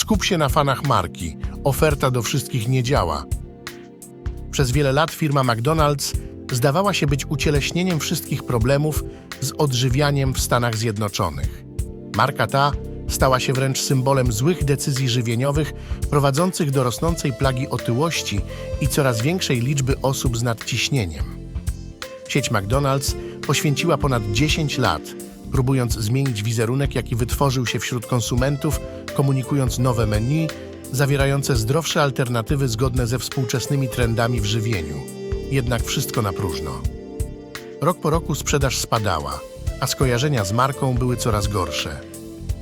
Skup się na fanach marki. Oferta do wszystkich nie działa. Przez wiele lat firma McDonald's zdawała się być ucieleśnieniem wszystkich problemów z odżywianiem w Stanach Zjednoczonych. Marka ta stała się wręcz symbolem złych decyzji żywieniowych prowadzących do rosnącej plagi otyłości i coraz większej liczby osób z nadciśnieniem. Sieć McDonald's poświęciła ponad 10 lat, próbując zmienić wizerunek, jaki wytworzył się wśród konsumentów, komunikując nowe menu zawierające zdrowsze alternatywy zgodne ze współczesnymi trendami w żywieniu. Jednak wszystko na próżno. Rok po roku sprzedaż spadała, a skojarzenia z marką były coraz gorsze.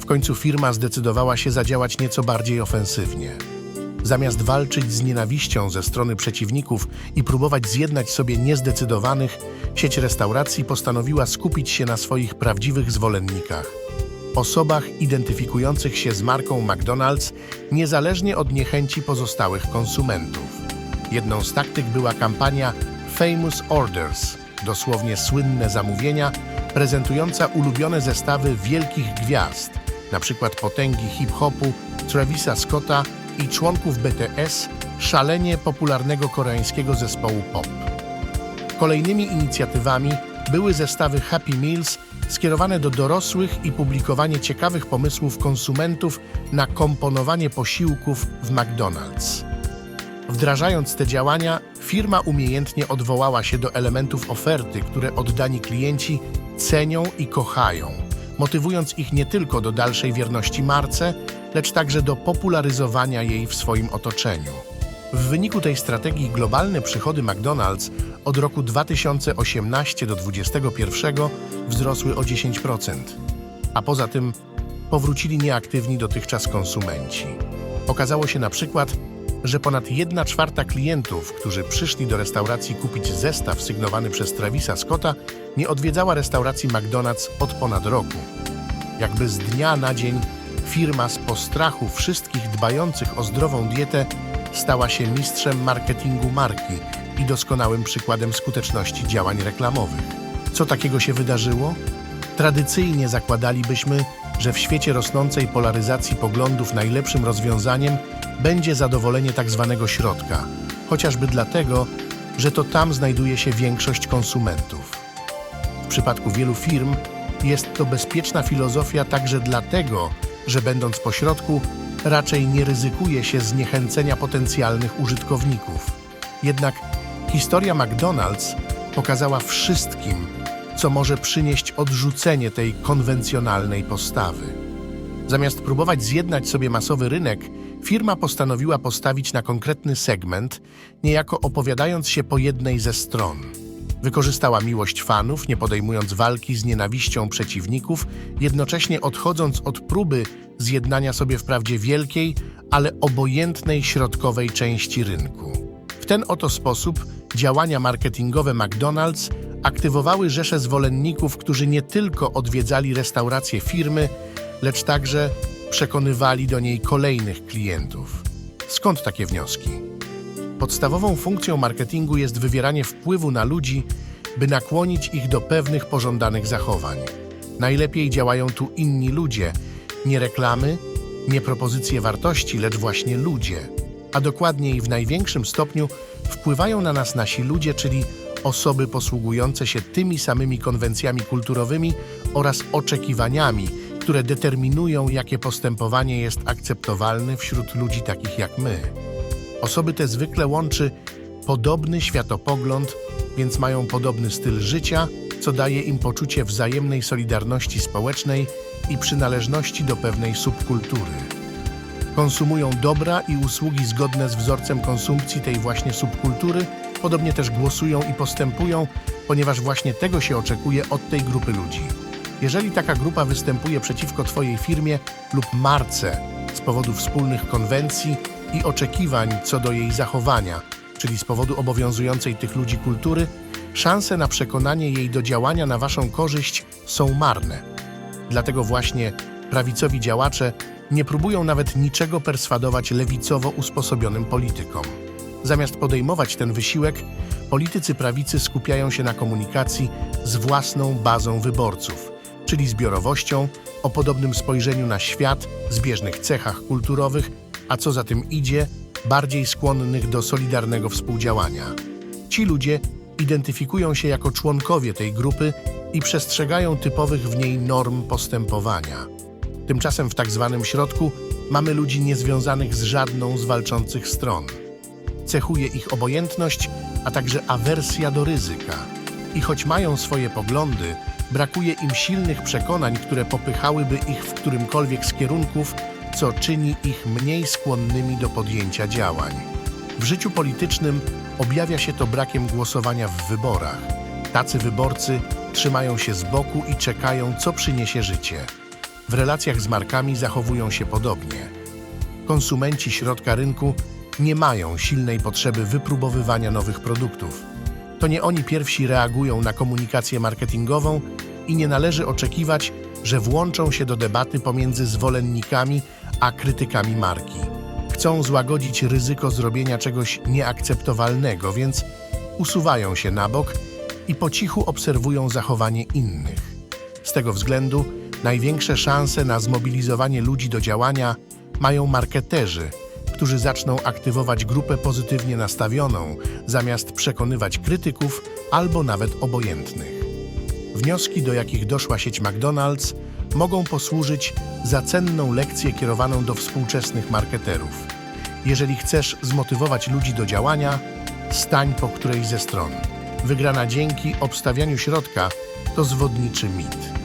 W końcu firma zdecydowała się zadziałać nieco bardziej ofensywnie. Zamiast walczyć z nienawiścią ze strony przeciwników i próbować zjednać sobie niezdecydowanych, sieć restauracji postanowiła skupić się na swoich prawdziwych zwolennikach. Osobach identyfikujących się z marką McDonald's niezależnie od niechęci pozostałych konsumentów. Jedną z taktyk była kampania Famous Orders, dosłownie słynne zamówienia, prezentująca ulubione zestawy wielkich gwiazd, np. potęgi hip-hopu, Travisa Scotta i członków BTS, szalenie popularnego koreańskiego zespołu pop. Kolejnymi inicjatywami były zestawy Happy Meals skierowane do dorosłych i publikowanie ciekawych pomysłów konsumentów na komponowanie posiłków w McDonald's. Wdrażając te działania, firma umiejętnie odwołała się do elementów oferty, które oddani klienci cenią i kochają, motywując ich nie tylko do dalszej wierności marce, lecz także do popularyzowania jej w swoim otoczeniu. W wyniku tej strategii globalne przychody McDonald's od roku 2018 do 2021 wzrosły o 10%, a poza tym powrócili nieaktywni dotychczas konsumenci. Okazało się na przykład, że ponad 1 czwarta klientów, którzy przyszli do restauracji kupić zestaw sygnowany przez Travisa Scotta, nie odwiedzała restauracji McDonald's od ponad roku. Jakby z dnia na dzień firma z postrachu wszystkich dbających o zdrową dietę stała się mistrzem marketingu marki i doskonałym przykładem skuteczności działań reklamowych. Co takiego się wydarzyło? Tradycyjnie zakładalibyśmy, że w świecie rosnącej polaryzacji poglądów najlepszym rozwiązaniem będzie zadowolenie tak zwanego środka, chociażby dlatego, że to tam znajduje się większość konsumentów. W przypadku wielu firm jest to bezpieczna filozofia także dlatego, że będąc pośrodku, raczej nie ryzykuje się zniechęcenia potencjalnych użytkowników. Jednak historia McDonald's pokazała wszystkim, co może przynieść odrzucenie tej konwencjonalnej postawy. Zamiast próbować zjednać sobie masowy rynek, firma postanowiła postawić na konkretny segment, niejako opowiadając się po jednej ze stron. Wykorzystała miłość fanów, nie podejmując walki z nienawiścią przeciwników, jednocześnie odchodząc od próby zjednania sobie wprawdzie wielkiej, ale obojętnej środkowej części rynku. W ten oto sposób działania marketingowe McDonald's aktywowały rzesze zwolenników, którzy nie tylko odwiedzali restauracje firmy, lecz także przekonywali do niej kolejnych klientów. Skąd takie wnioski? Podstawową funkcją marketingu jest wywieranie wpływu na ludzi, by nakłonić ich do pewnych pożądanych zachowań. Najlepiej działają tu inni ludzie, nie reklamy, nie propozycje wartości, lecz właśnie ludzie. A dokładniej w największym stopniu wpływają na nas nasi ludzie, czyli osoby posługujące się tymi samymi konwencjami kulturowymi oraz oczekiwaniami, które determinują, jakie postępowanie jest akceptowalne wśród ludzi takich jak my. Osoby te zwykle łączy podobny światopogląd, więc mają podobny styl życia, co daje im poczucie wzajemnej solidarności społecznej i przynależności do pewnej subkultury. Konsumują dobra i usługi zgodne z wzorcem konsumpcji tej właśnie subkultury, podobnie też głosują i postępują, ponieważ właśnie tego się oczekuje od tej grupy ludzi. Jeżeli taka grupa występuje przeciwko Twojej firmie lub marce z powodu wspólnych konwencji i oczekiwań co do jej zachowania, czyli z powodu obowiązującej tych ludzi kultury, szanse na przekonanie jej do działania na Waszą korzyść są marne. Dlatego właśnie prawicowi działacze nie próbują nawet niczego perswadować lewicowo usposobionym politykom. Zamiast podejmować ten wysiłek, politycy prawicy skupiają się na komunikacji z własną bazą wyborców, czyli zbiorowością, o podobnym spojrzeniu na świat, zbieżnych cechach kulturowych, a co za tym idzie, bardziej skłonnych do solidarnego współdziałania. Ci ludzie identyfikują się jako członkowie tej grupy i przestrzegają typowych w niej norm postępowania. Tymczasem w tak zwanym środku mamy ludzi niezwiązanych z żadną z walczących stron. Cechuje ich obojętność, a także awersja do ryzyka. I choć mają swoje poglądy, brakuje im silnych przekonań, które popychałyby ich w którymkolwiek z kierunków, co czyni ich mniej skłonnymi do podjęcia działań. W życiu politycznym objawia się to brakiem głosowania w wyborach. Tacy wyborcy trzymają się z boku i czekają, co przyniesie życie. W relacjach z markami zachowują się podobnie. Konsumenci środka rynku nie mają silnej potrzeby wypróbowywania nowych produktów. To nie oni pierwsi reagują na komunikację marketingową i nie należy oczekiwać, że włączą się do debaty pomiędzy zwolennikami a krytykami marki. Chcą złagodzić ryzyko zrobienia czegoś nieakceptowalnego, więc usuwają się na bok i po cichu obserwują zachowanie innych. Z tego względu największe szanse na zmobilizowanie ludzi do działania mają marketerzy, którzy zaczną aktywować grupę pozytywnie nastawioną, zamiast przekonywać krytyków albo nawet obojętnych. Wnioski, do jakich doszła sieć McDonald's, mogą posłużyć za cenną lekcję kierowaną do współczesnych marketerów. Jeżeli chcesz zmotywować ludzi do działania, stań po którejś ze stron. Wygrana dzięki obstawianiu środka to zwodniczy mit.